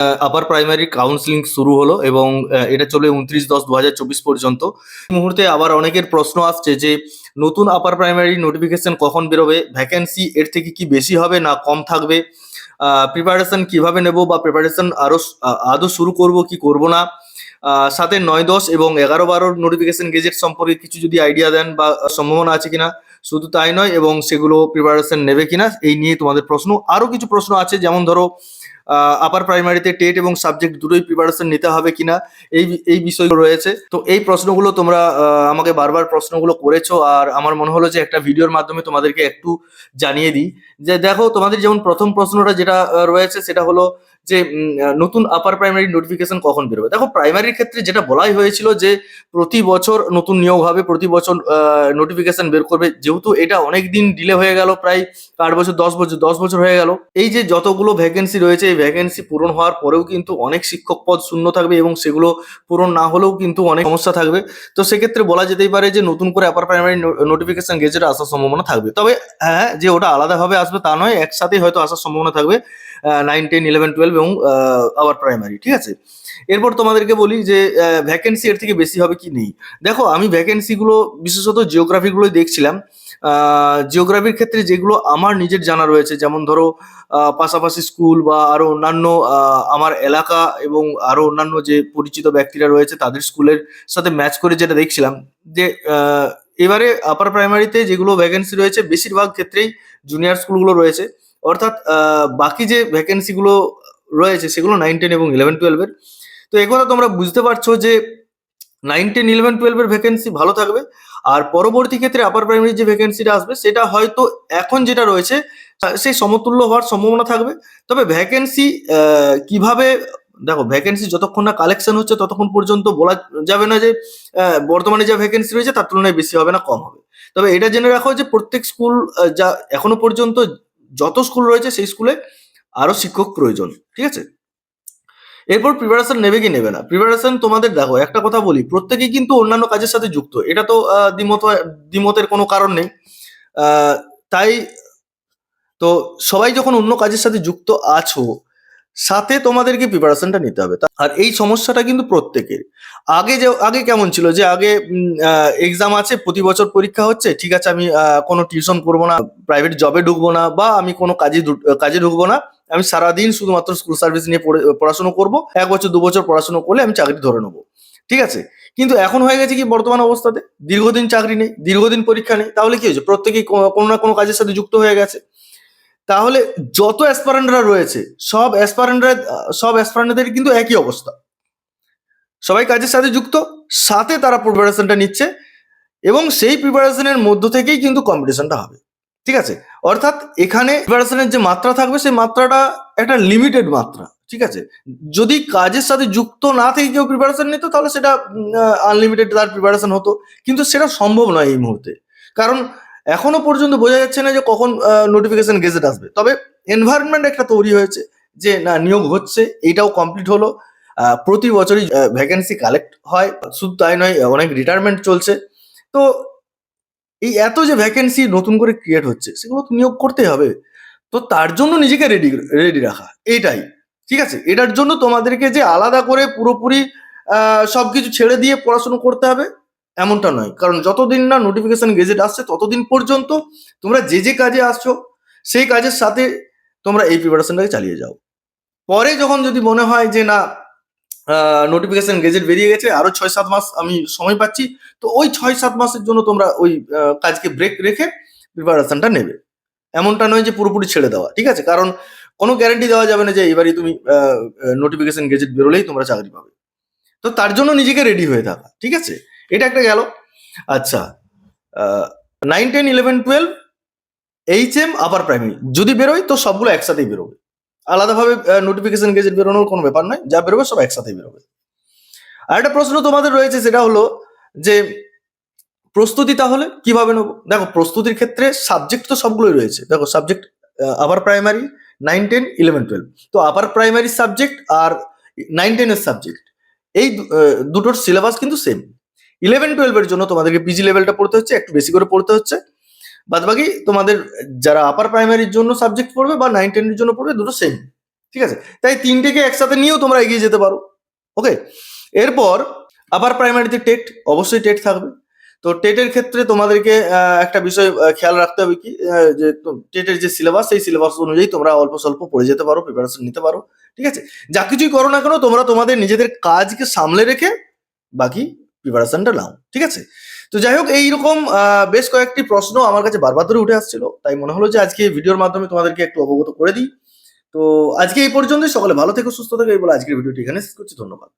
Upper primary counselling শুরু হলো এবং এটা চলবে উনত্রিশ দশ দু পর্যন্ত। মুহূর্তে আবার অনেকের প্রশ্ন আসছে যে, নতুন আপার প্রাইমারি নোটিফিকেশন কখন বেরোবে? ভ্যাকেন্সি এর থেকে কি বেশি হবে না কম থাকবে? প্রিপারেশন কীভাবে নেব বা প্রিপারেশন আরও স- আদৌ শুরু করব কি করব না? সাথে নয় দশ এবং এগারো বারোর নোটিফিকেশন গেজেট সম্পর্কে কিছু যদি আইডিয়া দেন বা সম্ভাবনা আছে কিনা, শুধু তাই নয় এবং সেগুলো প্রিপারেশন নেবে কিনা, এই নিয়ে তোমাদের প্রশ্ন। আরও কিছু প্রশ্ন আছে, যেমন ধরো আপার প্রাইমারিতে টেট এবং সাবজেক্ট দুটোই প্রিপারেশন নিতে হবে কিনা, এই এই বিষয়গুলো রয়েছে। তো এই প্রশ্নগুলো তোমরা আমাকে বারবার প্রশ্নগুলো করেছ আর আমার মনে হলো যে একটা ভিডিওর মাধ্যমে তোমাদেরকে একটু জানিয়ে দিই। যে দেখো, তোমাদের যেমন প্রথম প্রশ্নটা যেটা রয়েছে সেটা হলো যে নতুন আপার প্রাইমারি নোটিফিকেশন কখন বেরোবে? দেখো প্রাইমারির ক্ষেত্রে যেটা বলাই হয়েছিল যে, প্রতি বছর নতুন নিয়োগ হবে, প্রতি বছর নোটিফিকেশন বের করবে। যেহেতু এটা অনেক দিন ডিলে হয়ে গেল, প্রায় আট বছর, দশ বছর দশ বছর হয়ে গেল। এই যে যতগুলো ভ্যাকেন্সি রয়েছে, এই ভ্যাকেন্সি পূরণ হওয়ার পরেও কিন্তু অনেক শিক্ষক পদ শূন্য থাকবে এবং সেগুলো পূরণ না হলেও কিন্তু অনেক সমস্যা থাকবে। তো সেক্ষেত্রে বলা যেতেই পারে যে, নতুন করে আপার প্রাইমারি নোটিফিকেশন গেজেট আসার সম্ভাবনা থাকবে। তবে হ্যাঁ যে ওটা আলাদাভাবে আসবে তা নয়, একসাথেই হয়তো আসার সম্ভাবনা থাকবে নাইন টেন ইলেভেন টুয়েলভ এবং আওয়ার প্রাইমারি ঠিক আছে? এরপর তোমাদেরকে বলি যে ভ্যাকেন্সি এর থেকে বেশি হবে কি নেই? দেখো, আমি ভ্যাকেন্সিগুলো বিশেষত জিওগ্রাফিগুলোই দেখছিলাম। জিওগ্রাফির ক্ষেত্রে যেগুলো আমার নিজের জানা রয়েছে, যেমন ধরো পাশাপাশি স্কুল বা আরও অন্যান্য আমার এলাকা এবং আরও অন্যান্য যে পরিচিত ব্যক্তিরা রয়েছে, তাদের স্কুলের সাথে ম্যাচ করে যেটা দেখছিলাম, যে এবারে আপার প্রাইমারিতে যেগুলো ভ্যাকেন্সি রয়েছে, বেশিরভাগ ক্ষেত্রেই জুনিয়র স্কুলগুলো রয়েছে। অর্থাৎ বাকি যে ভ্যাকেন্সিগুলো রয়েছে, সেগুলো নাইন টেন এবং ইলেভেন টুয়েলভের তো এগুলো তোমরা বুঝতে পারছ যে নাইন টেন ইলেভেন টুয়েলভের ভ্যাকেন্সি ভালো থাকবে। আর পরবর্তী ক্ষেত্রে আপার প্রাইমারি যে ভ্যাকেন্সিটা আসবে, সেটা হয়তো এখন যেটা রয়েছে সেই সমতুল্য হওয়ার সম্ভাবনা থাকবে। তবে ভ্যাকেন্সি কীভাবে, দেখো ভ্যাকেন্সি যতক্ষণ না কালেকশন হচ্ছে, ততক্ষণ পর্যন্ত বলা যাবে না যে বর্তমানে যা ভ্যাকেন্সি রয়েছে, তার তুলনায় বেশি হবে না, কম হবে। তবে এটা জেনে রাখো যে প্রত্যেক স্কুল যা এখনও পর্যন্ত যত স্কুল রয়েছে, সেই স্কুলে আরও শিক্ষক প্রয়োজন, ঠিক আছে? এরপর প্রিপারেশন নেবে কি নেবে না? প্রিপারেশন তোমাদের দেখো, একটা কথা বলি প্রত্যেকেই কিন্তু অন্যান্য কাজের সাথে যুক্ত, এটা তো দ্বিমত, দ্বিমতের কোনো কারণ নেই। তাই, তো সবাই যখন অন্য কাজের সাথে যুক্ত আছো, সাথে তোমাদেরকে প্রিপারেশনটা নিতে হবে। আর এই সমস্যাটা কিন্তু প্রত্যেকের। আগে যে, আগে কেমন ছিল যে, আগে এক্সাম আছে, প্রতি বছর পরীক্ষা হচ্ছে, ঠিক আছে, আমি কোনো টিউশন করব না প্রাইভেট জবে ঢুকবো না, বা আমি কোনো কাজে কাজে ঢুকবো না আমি সারাদিন শুধুমাত্র স্কুল সার্ভিস নিয়ে পড়ে- পড়াশোনা করব। এক বছর, দু বছর পড়াশোনা করলে আমি চাকরি ধরে নেব। ঠিক আছে? কিন্তু এখন হয়ে গেছে কি বর্তমান অবস্থাতে? দীর্ঘদিন চাকরি নেই, দীর্ঘদিন পরীক্ষা নেই। তাহলে কি হয়েছে? প্রত্যেকেই কোনো না কোনো কাজের সাথে যুক্ত হয়ে গেছে। তাহলে যত অ্যাসপারেন্টরা রয়েছে, সব অ্যাসপারেন্টরা সব অ্যাসপারেন্টদের কিন্তু একই অবস্থা। সবাই কাজের সাথে যুক্ত, সাথে তারা প্রিপারেশনটা নিচ্ছে এবং সেই প্রিপারেশনের মধ্য থেকেই কিন্তু কম্পিটিশনটা হবে। ঠিক আছে? অর্থাৎ এখানে প্রিপারেশনের যে মাত্রা থাকবে, সেই মাত্রাটা একটা লিমিটেড মাত্রা, ঠিক আছে? যদি কাজের সাথে যুক্ত না থেকে কেউ প্রিপারেশন নিত, তাহলে সেটা আনলিমিটেড তার প্রিপারেশন হতো। কিন্তু সেটা সম্ভব নয় এই মুহূর্তে। কারণ এখনও পর্যন্ত বোঝা যাচ্ছে না যে কখন নোটিফিকেশন গেজেট আসবে। তবে এনভায়রনমেন্ট একটা তৈরি হয়েছে যে, না, নিয়োগ হচ্ছে এইটাও কমপ্লিট হলো। প্রতি বছরই ভ্যাকেন্সি কালেক্ট হয়। শুধু তাই নয়, অনেক রিটায়ারমেন্ট চলছে। তো এই এত যে ভ্যাকেন্সি নতুন করে ক্রিয়েট হচ্ছে সেগুলো তো নিয়োগ করতেই হবে। তো তার জন্য নিজেকে রেডি রেডি রাখা এইটাই। ঠিক আছে? এটার জন্য তোমাদেরকে যে আলাদা করে পুরোপুরি আহ, সবকিছু ছেড়ে দিয়ে পড়াশুনো করতে হবে এমনটা নয়। কারণ যতদিন না নোটিফিকেশন গেজেট আসছে ততদিন পর্যন্ত তোমরা যে যে কাজে আসছো সেই কাজের সাথে তোমরা এই প্রিপারেশনটাকে চালিয়ে যাও। পরে যখন যদি মনে হয় যে না নোটিফিকেশন গেজেট বেরিয়ে গেছে। আরও ছয় সাত মাস আমি সময় পাচ্ছি। তো ওই ছয় সাত মাসের জন্য তোমরা ওই কাজকে ব্রেক রেখে প্রিপারেশনটা নেবে। এমনটা নয় যে পুরোপুরি ছেড়ে দেওয়া, ঠিক আছে? কারণ কোনো গ্যারান্টি দেওয়া যাবে না যে এবারই তুমি নোটিফিকেশন গেজেট বেরোলেই তোমরা চাকরি পাবে। তো তার জন্য নিজেকে রেডি হয়ে থাকা, ঠিক আছে? এটা একটা গেল। আচ্ছা nine ten eleven twelve H M upper primary যদি বেরোয় তো সবগুলো একসাথেই বেরোবে। আলাদাভাবে নোটিফিকেশন গেজেট বেরোনোর কোনো ব্যাপার নয়, যা বেরোবে সব একসাথেই বেরোবে। আর একটা প্রশ্ন তোমাদের রয়েছে, সেটা হলো যে প্রস্তুতি তাহলে কীভাবে নেব? দেখো, প্রস্তুতির ক্ষেত্রে সাবজেক্ট তো সবগুলোই রয়েছে। দেখো subject upper primary nine ten eleven twelve তো আপার প্রাইমারি সাবজেক্ট আর নাইন টেনের সাবজেক্ট এই দুটোর সিলেবাস কিন্তু সেম ইলেভেন টুয়েলভের জন্য তোমাদেরকে পিজি লেভেলটা পড়তে হচ্ছে, একটু বেশি করে পড়তে হচ্ছে। বাদ বাকি তোমাদের যারা আপার প্রাইমারির জন্য সাবজেক্ট পড়বে বা নাইন টেনের জন্য পড়বে, দুটো সেম ঠিক আছে? তাই তিনটেকে একসাথে নিয়েও তোমরা এগিয়ে যেতে পারো ওকে এরপর আপার প্রাইমারিতে টেট, অবশ্যই টেট থাকবে। তো টেটের ক্ষেত্রে তোমাদেরকে একটা বিষয় খেয়াল রাখতে হবে কি যে টেটের যে সিলেবাস সেই সিলেবাস অনুযায়ী তোমরা অল্প স্বল্প পড়ে যেতে পারো প্রিপারেশন নিতে পারো, ঠিক আছে? যা কিছুই করো না কেন, তোমরা তোমাদের নিজেদের কাজকে সামলে রেখে বাকি প্রিপারেশনটা নাও, ঠিক আছে? তো যাই হোক, এইরকম বেশ কয়েকটি প্রশ্ন আমার কাছে বারবার ধরে উঠে আসছিল। তাই মনে হলো যে আজকে ভিডিওর মাধ্যমে তোমাদেরকে একটু অবগত করে দিই। তো আজকে এই পর্যন্তই। সকলে ভালো থেকো, সুস্থ থেকে। এই বলে আজকের ভিডিওটি এখানে শেষ করছি। ধন্যবাদ।